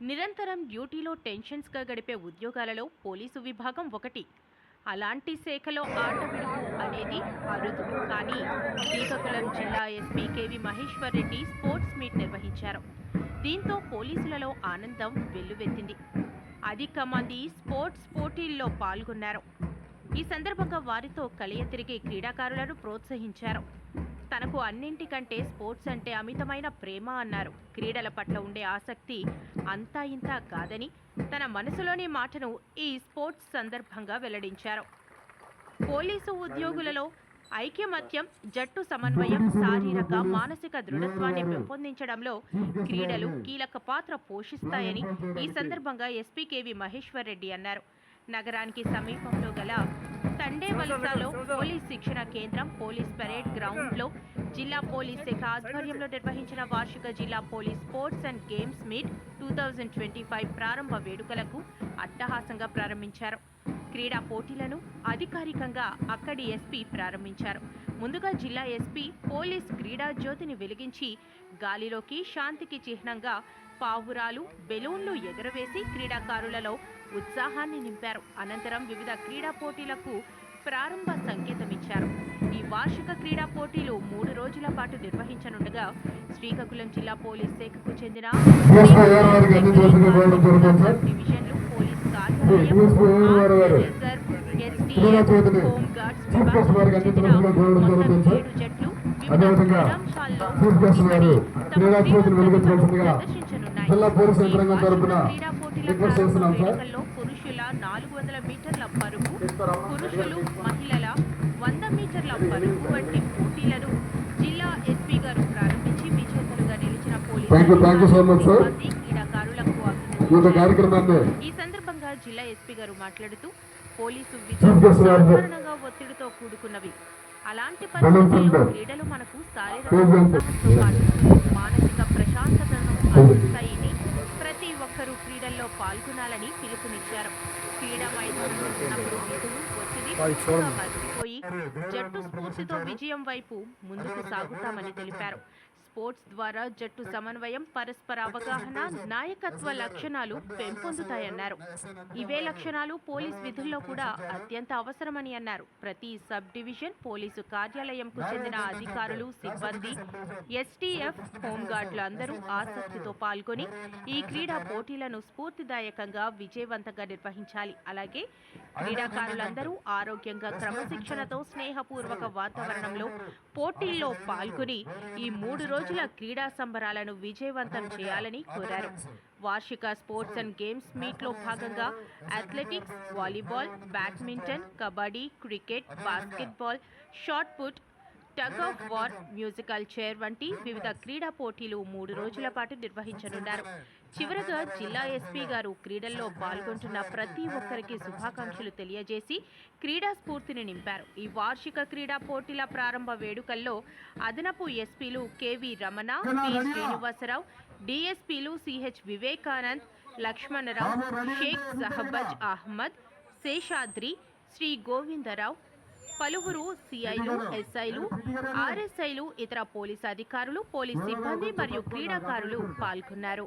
నిరంతరం డ్యూటీలో టెన్షన్స్గా గడిపే ఉద్యోగాలలో పోలీసు విభాగం ఒకటి. అలాంటి శాఖలో ఆట అనేది అరుదు. కానీ శ్రీకాకుళం జిల్లా SP KV Maheshwar Reddy sports meet నిర్వహించారు. దీంతో పోలీసులలో ఆనందం వెల్లువెత్తింది. అధిక మంది స్పోర్ట్స్ పోటీల్లో పాల్గొన్నారు. ఈ సందర్భంగా వారితో కలియ తిరిగి క్రీడాకారులను ప్రోత్సహించారు. తనకు అన్నింటికంటే స్పోర్ట్స్ అంటే అమితమైన ప్రేమ అన్నారు. క్రీడల పట్ల ఉండే ఆసక్తి అంతా ఇంత కాదని తన మనసులోని మాటను ఈ స్పోర్ట్స్ సందర్భంగా వెల్లడించారు. పోలీసు ఉద్యోగులలో ఐక్యమత్యం జట్టు సమన్వయం శారీరక మానసిక దృఢత్వాన్ని పెంపొందించడంలో క్రీడలు కీలక పాత్ర పోషిస్తాయని ఈ సందర్భంగా ఎస్పీ కేవి మహేశ్వర్ రెడ్డి అన్నారు. నగరానికి సమీపంలో గల తండేవలసలో పోలీస్ శిక్షణ కేంద్రం పోలీస్ పరేడ్ గ్రౌండ్లో జిల్లా పోలీస్ శాఖ ఆధ్వర్యంలో నిర్వహించిన వార్షిక జిల్లా police sports and games meet two thousand twenty five ప్రారంభ వేడుకలకు అట్టహాసంగా ప్రారంభించారు. క్రీడా పోటీలను అధికారికంగా అక్కడి ఎస్పీ ప్రారంభించారు. ముందుగా జిల్లా ఎస్పీ పోలీస్ క్రీడా జ్యోతిని వెలిగించి గాలిలోకి శాంతికి చిహ్నంగా పావురాలు బెలూన్లు ఎగురవేసి క్రీడాకారులలో ఉత్సాహాన్ని నింపారు అనంతరం వివిధ క్రీడా పోటీలకు ప్రారంభ సంకేతమిచ్చారు ఈ వార్షిక క్రీడా పోటీలు మూడు రోజుల పాటు నిర్వహించనుండగా శ్రీకాకుళం జిల్లా పోలీస్ శాఖకు చెందిన. డివిజన్లు పోలీస్ కార్యాలయం హోమ్ గార్డ్స్ జిల్లా పోలీస్ యంత్రాంగం తరపున రిక్వెస్ట్ చేస్తున్నాం సార్. పురుషుల నాలుగు వందల మీటర్ల పరుగు పురుషులు మహిళల వంద మీటర్ల పరుగు వంటి పోటీలను జిల్లా ఎస్పీ గారు ప్రారంభించి విజేతలుగా నిలిచిన క్రీడాకారులకు ఈ సందర్భంగా జిల్లా ఎస్పీ గారు మాట్లాడుతూ పోలీసు. సాధారణంగా ఒత్తిడితో కూడుకున్నవి అలాంటి పరిస్థితుల్లో. క్రీడలు మనకు శారీరక. ఉత్సాహంతో పాటు మానసిక ప్రశాంతతను అందిస్తాయని ప్రతి ఒక్కరూ క్రీడల్లో పాల్గొనాలని పిలుపునిచ్చారు క్రీడా మైదానంలో ఉన్నప్పుడు విధులు ఒత్తిడి పూర్తిగా మర్చిపోయి జట్టు స్ఫూర్తితో విజయం వైపు ముందుకు సాగుతామని తెలిపారు స్పోర్ట్స్ ద్వారా జట్టు సమన్వయం పరస్పర అవగాహన నాయకత్వ లక్షణాలు పెంపొందుతాయన్నారు. ఇవే లక్షణాలు పోలీస్ విధుల్లో కూడా అత్యంత అవసరమని అన్నారు. ప్రతి సబ్ డివిజన్ పోలీసు కార్యాలయంకు చెందిన అధికారులు సిబ్బంది ఎస్టీఎఫ్ హోంగార్డులు అందరూ ఆసక్తితో పాల్గొని ఈ క్రీడా పోటీలను స్ఫూర్తిదాయకంగా విజయవంతంగా నిర్వహించాలి. అలాగే క్రీడాకారులందరూ ఆరోగ్యంగా క్రమశిక్షణతో స్నేహపూర్వక వాతావరణంలో పోటీల్లో పాల్గొని ఈ మూడు రోజుల క్రీడా సంబరాలను విజయవంతం చేయాలని కోరారు. వార్షిక స్పోర్ట్స్ అండ్ గేమ్స్ మీట్లో భాగంగా athletics volleyball badminton kabaddi cricket basketball shot put tug of war musical chair వంటి వివిధ క్రీడా పోటీలు మూడు రోజుల పాటు నిర్వహించనున్నారు. చివరగా జిల్లా ఎస్పీ గారు క్రీడల్లో పాల్గొంటున్న ప్రతి ఒక్కరికి శుభాకాంక్షలు తెలియజేసి క్రీడా స్ఫూర్తిని నింపారు. ఈ వార్షిక క్రీడా పోటీల ప్రారంభ వేడుకల్లో అదనపు ఎస్పీలు కెవి రమణ పి శ్రీనివాసరావు డిఎస్పీలు సిహెచ్ వివేకానంద్ లక్ష్మణరావు షేక్ సహబజ్ అహ్మద్ శేషాద్రి శ్రీ గోవిందరావు పలువురు సిఐలు ఎస్ఐలు ఆర్ఎస్ఐలు ఇతర పోలీస్ అధికారులు పోలీస్ సిబ్బంది మరియు క్రీడాకారులు పాల్గొన్నారు.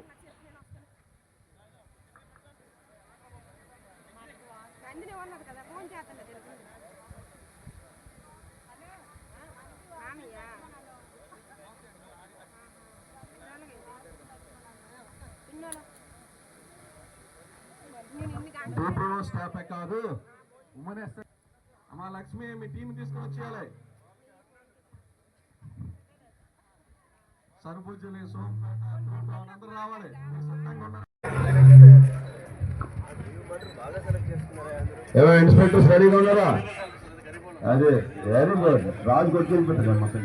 డిప్రో స్టాఫే కాదు? ఉమెన్ అమ్మా లక్ష్మి మీ టీం తీసుకొని వచ్చేయాలి. సరుపుజ్జలి సోమపేట అందరూ రావాలి. ఏమో ఇన్స్పెక్టర్స్ రెడీగా ఉన్నారా? అదే వెరీ గుడ్ రాజు వచ్చి పెట్టండి మొత్తం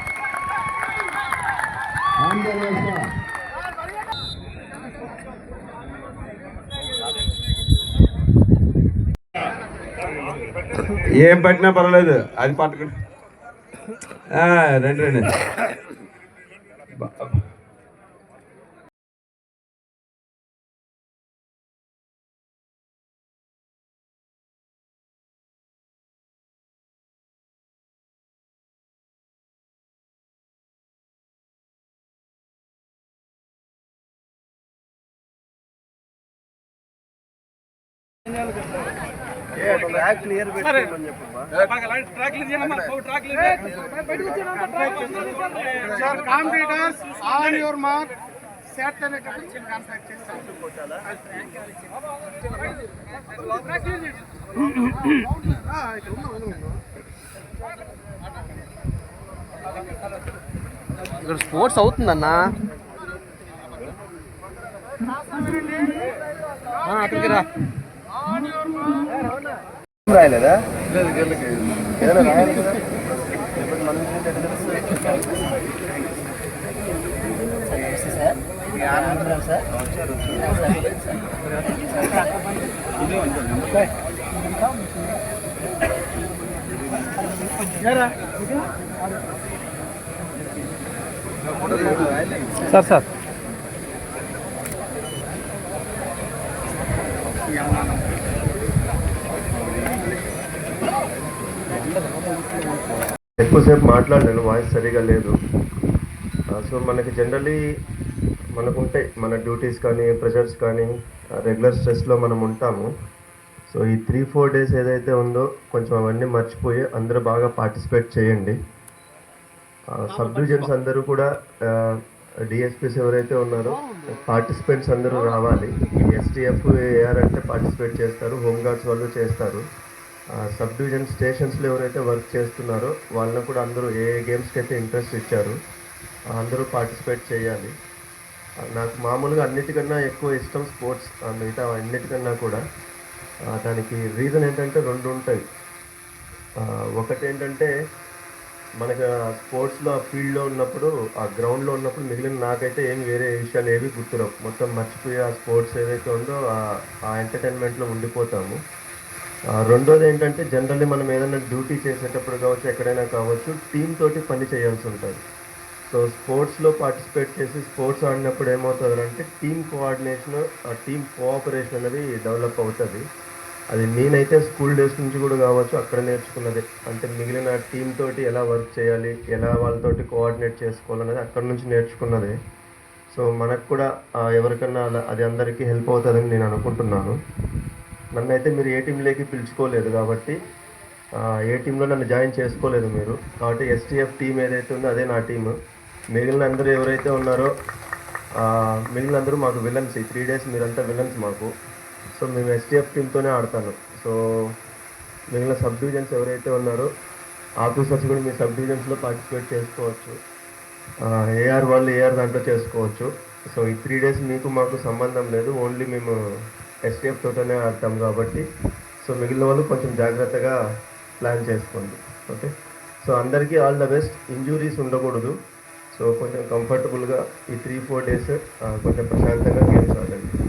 ఏం పట్టినా పర్వాలేదు. అది పట్టుకుని. ఆ, రండి రండి. Sir, కాంపిటర్స్ ఆన్ మార్క్ ఇక్కడ స్పోర్ట్స్ అవుతుందన్నా అక్కడికి రా రాయలేదా ఏదైనా రాయాలి కదా ఇప్పుడు మనం సార్ సార్ ఎక్కువసేపు మాట్లాడలేను వాయిస్ సరిగా లేదు. సో మనకి జనరలీ మనకుంటాయి మన డ్యూటీస్ కానీ ప్రెషర్స్ కానీ రెగ్యులర్ స్ట్రెస్లో మనం ఉంటాము. సో ఈ త్రీ ఫోర్ డేస్ ఏదైతే ఉందో కొంచెం అవన్నీ మర్చిపోయి అందరూ బాగా పార్టిసిపేట్ చేయండి. సబ్ డివిజన్స్ అందరూ కూడా డిఎస్పీస్ ఎవరైతే ఉన్నారో పార్టిసిపెంట్స్ అందరూ రావాలి. ఎస్టీఎఫ్ ఏఆర్ అంటే పార్టిసిపేట్ చేస్తారు హోంగార్డ్స్ వాళ్ళు చేస్తారు. సబ్ డివిజన్ స్టేషన్స్లో ఎవరైతే వర్క్ చేస్తున్నారో వాళ్ళని కూడా అందరూ ఏ గేమ్స్కి అయితే ఇంట్రెస్ట్ ఇచ్చారు అందరూ పార్టిసిపేట్ చేయాలి. నాకు మామూలుగా అన్నిటికన్నా ఎక్కువ ఇష్టం స్పోర్ట్స్ మిగతా అన్నిటికన్నా కూడా. దానికి రీజన్ ఏంటంటే రెండు ఉంటాయి. ఒకటి ఏంటంటే మనకు స్పోర్ట్స్లో ఫీల్డ్లో ఉన్నప్పుడు ఆ గ్రౌండ్లో ఉన్నప్పుడు మిగిలిన నాకైతే ఏం వేరే విషయాలు ఏవి గుర్తురావు. మొత్తం మర్చిపోయి ఆ స్పోర్ట్స్ ఏదైతే ఉందో ఆ- ఎంటర్టైన్మెంట్లో ఉండిపోతాము. రెండోది ఏంటంటే జనరల్లీ మనం ఏదైనా డ్యూటీ చేసేటప్పుడు కావచ్చు ఎక్కడైనా కావచ్చు టీమ్ తోటి పని చేయాల్సి ఉంటుంది. సో స్పోర్ట్స్లో పార్టిసిపేట్ చేసి స్పోర్ట్స్ ఆడినప్పుడు ఏమవుతుందంటే టీమ్ కోఆర్డినేషన్ ఆ టీమ్ కోఆపరేషన్ అనేది డెవలప్ అవుతుంది. అది నేనైతే స్కూల్ డేస్ నుంచి కూడా కావచ్చు అక్కడ నేర్చుకున్నది. అంటే మిగిలిన టీమ్ తోటి ఎలా వర్క్ చేయాలి ఎలా వాళ్ళతోటి కోఆర్డినేట్ చేసుకోవాలనేది అక్కడ నుంచి నేర్చుకున్నదే. సో మనకు కూడా ఎవరికన్నా అలా అది అందరికీ హెల్ప్ అవుతుందని నేను అనుకుంటున్నాను. నన్ను అయితే మీరు ఏ టీంలోకి పిలుచుకోలేదు కాబట్టి ఆ, ఏ టీంలో నన్ను జాయిన్ చేసుకోలేదు మీరు. కాబట్టి ఎస్టీఎఫ్ టీం ఏదైతే ఉందో అదే నా టీము మిగిలిన అందరూ ఎవరైతే ఉన్నారో మిగిలిన అందరూ మాకు విలన్స్ ఈ త్రీ డేస్ మీరంతా విలన్స్ మాకు. సో మేము ఎస్టీఎఫ్ టీంతోనే ఆడతాను. సో మిగిలిన సబ్ డివిజన్స్ ఎవరైతే ఉన్నారో ఆఫీసర్స్ కూడా మీ సబ్ డివిజన్స్లో పార్టిసిపేట్ చేసుకోవచ్చు. ఏఆర్ వాళ్ళు ఏఆర్ దాంట్లో చేసుకోవచ్చు. సో ఈ త్రీ డేస్ మీకు మాకు సంబంధం లేదు. ఓన్లీ మేము ఎస్టీఎఫ్ తోటనే ఆడతాం కాబట్టి సో మిగిలిన వాళ్ళు కొంచెం జాగ్రత్తగా ప్లాన్ చేసుకోండి. ఓకే? సో అందరికీ ఆల్ ద బెస్ట్. ఇంజురీస్ ఉండకూడదు. సో కొంచెం కంఫర్టబుల్గా ఈ త్రీ ఫోర్ డేస్ కొంచెం ప్రశాంతంగా గేమ్స్ ఆడండి.